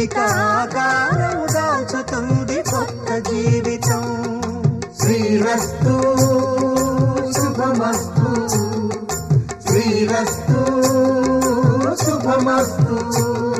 ఇక ఆకారం దాచుతుంది కొత్త జీవితం. శ్రీరస్తు శుభమస్తు. శ్రీరస్తు శుభమస్తు.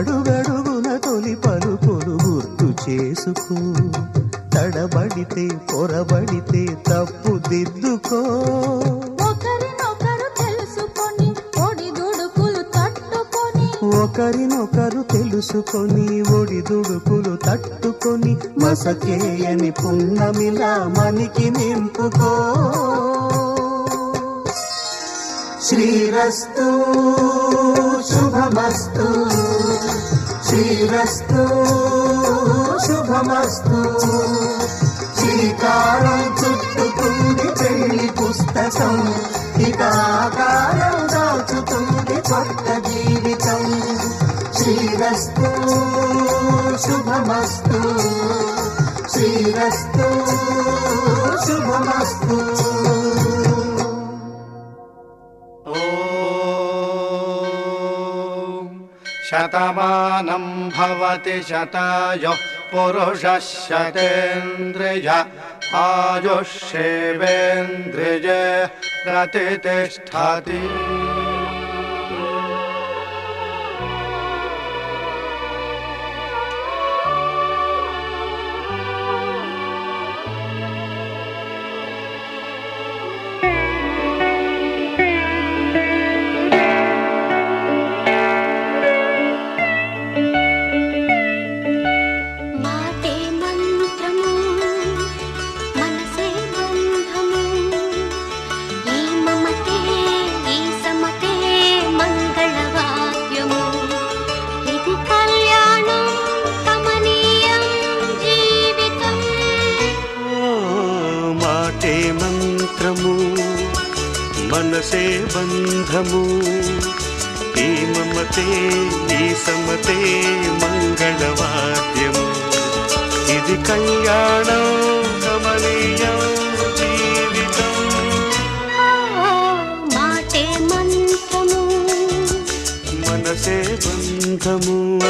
అడుగడుగున తొలి పలుకులు గుర్తు చేసుకో. తడబడితే పొరబడితే తప్పు దిద్దుకో. ఒకరినొకరు తెలుసుకొని ఒడిదుడుకులు తట్టుకొని. ఒకరినొకరు తెలుసుకొని ఒడిదుడుకులు తట్టుకొని. మసకేయని పున్నమిలా మనికి నింపుకో. శ్రీరస్తు శుభమస్తు. శ్రీరస్తు శుభమస్తు. శ్రీకారం చుట్టుకుంది పెళ్ళి పుస్తకం. ఇక దాచుతుంది కొత్త జీవితం. శ్రీరస్తు శుభమస్తు. శ్రీరస్తు శుభమస్తు. शतमानम् भवति शतयुः पुरुष शतेन्द्रिय। आयुःशिवेन्द्रिजे गतिष्ठति మనసే బంధము. ఈ మమతే ఈ సమతే మంగళవాద్యము. ఇది కళ్యాణం కమలీయం జీవితం. మాటే మంత్రము. మనసే బంధము.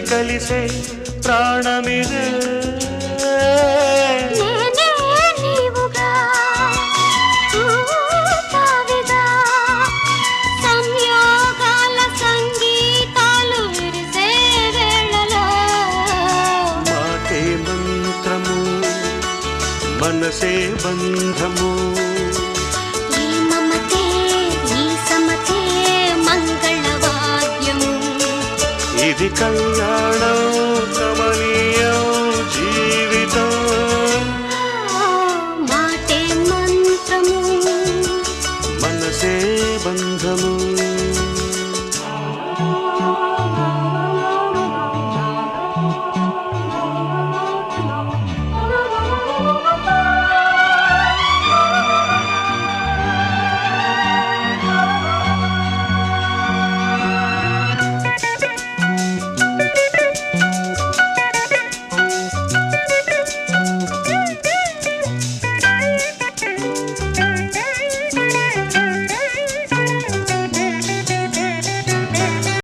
కలిసే ప్రాణమిదే. సంయోగాల సంగీతాలు విరిసే వేళలో. మాటే మంత్రము మనసే బంధము. ఇది